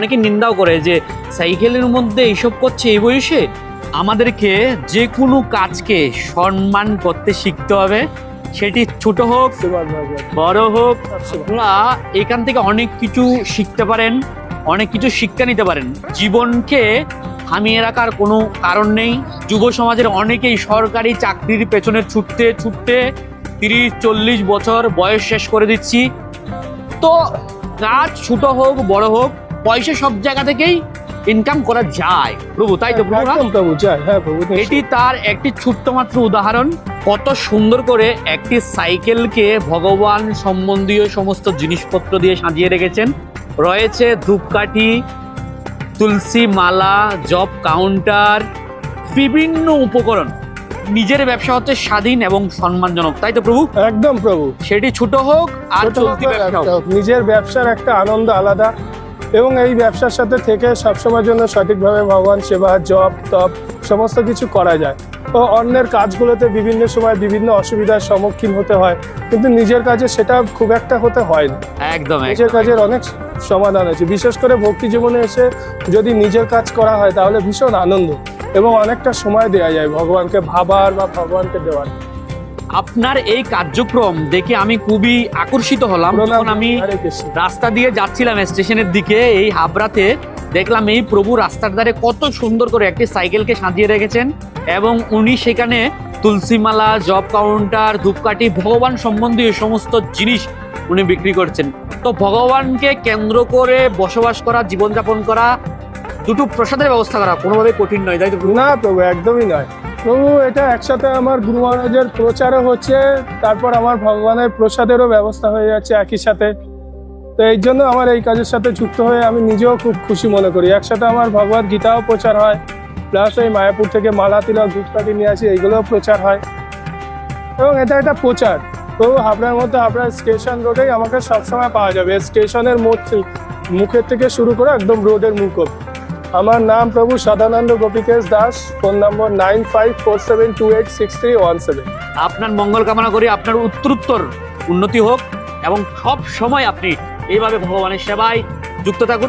অনেকে নিন্দাও করে যে, সাইকেলের মধ্যে এইসব করছে এই বয়সে? আমাদেরকে যে কোনো কাজকে সম্মান করতে শিখতে হবে। সেটি ছোট হোক, বড় হোক আপনারা এখান থেকে অনেক কিছু শিখতে পারেন, অনেক কিছু শিক্ষা নিতে পারেন। জীবনকে থামিয়ে রাখার কোনো কারণ নেই। যুব সমাজের অনেকেই সরকারি চাকরির পেছনে ছুটতে ছুটতে তিরিশ, চল্লিশ বছর বয়স শেষ করে দিচ্ছি। তো কাজ ছোট হোক, বড় হোক পয়সা সব জায়গা থেকেই ইনকাম করা যায়। প্রভু তাই তো প্রভু হ্যাঁ? প্রভু এটি তার একটি ছোট্ট মাত্র উদাহরণ। কত সুন্দর করে একটি সাইকেলকে ভগবান সম্বন্ধীয় সমস্ত জিনিসপত্র দিয়ে সাজিয়ে রেখেছেন। রয়েছে ধূপকাঠি তুলসী মালা জব কাউন্টার বিভিন্ন উপকরণ। নিজের ব্যবসা হচ্ছে স্বাধীন এবং সম্মানজনক তাই তো প্রভু? একদম প্রভু। সেটি ছোট হোক আর চলতি ব্যবসা হোক, নিজের ব্যবসার একটা আনন্দ আলাদা এবং এই ব্যবসার সাথে থেকে সবসময়ের জন্য সঠিকভাবে ভগবান সেবা জপ তপ সমস্ত কিছু করা যায়। তো অন্যের কাজগুলোতে বিভিন্ন সময় বিভিন্ন অসুবিধার সম্মুখীন হতে হয় কিন্তু নিজের কাজে সেটা খুব একটা হতে হয় না। একদম নিজের কাজের অনেক সমাধান আছে। বিশেষ করে ভক্তি জীবনে এসে যদি নিজের কাজ করা হয় তাহলে ভীষণ আনন্দ এবং অনেকটা সময় দেওয়া যায় ভগবানকে ভাবার বা ভগবানকে দেওয়ার। আপনার এই কার্যক্রম দেখে আমি খুবই আকর্ষিত হলাম। যখন আমি রাস্তা দিয়ে যাচ্ছিলাম স্টেশনের দিকে এই হাবড়াতে দেখলাম এই প্রভু রাস্তার ধারে কত সুন্দর করে একটি সাইকেলকে সাজিয়ে রেখেছেন এবং উনি সেখানে তুলসীমালা জব কাউন্টার ধূপকাঠি ভগবান সম্বন্ধীয় সমস্ত জিনিস উনি বিক্রি করছেন। তো ভগবানকে কেন্দ্র করে বসবাস করা জীবনযাপন করা দুটো প্রসাদের ব্যবস্থা করা কোনোভাবে কঠিন নয় তাই তো না প্রভু একদমই নয়। প্রভু, এটা একসাথে আমার গুরু মহারাজের প্রচারও হচ্ছে, তারপর আমার ভগবানের প্রসাদেরও ব্যবস্থা হয়ে যাচ্ছে একই সাথে। তো এই জন্য আমার এই কাজের সাথে যুক্ত হয়ে আমি নিজেও খুব খুশি মনে করি। একসাথে আমার ভগবত গীতাও প্রচার হয়, প্লাস ওই মায়াপুর থেকে মালা তিলক ধূপকাঠি নিয়ে আসি, এইগুলোও প্রচার হয়। এবং এটা একটা প্রচার। তো হাবড়ার মধ্যে হাবড়া স্টেশন রোডেই আমাকে সবসময় পাওয়া যাবে। স্টেশনের মোড় মুখের থেকে শুরু করে একদম রোডের মুখ অবধি। আমার নাম Prabhu Sadananda Gopikesh Das, phone number nine five four seven two eight six three one seven. আপনার মঙ্গল কামনা করি আপনার উত্তরোত্তর উন্নতি হোক এবং সব সময় আপনি এইভাবে ভগবানের সেবায় যুক্ত থাকুন।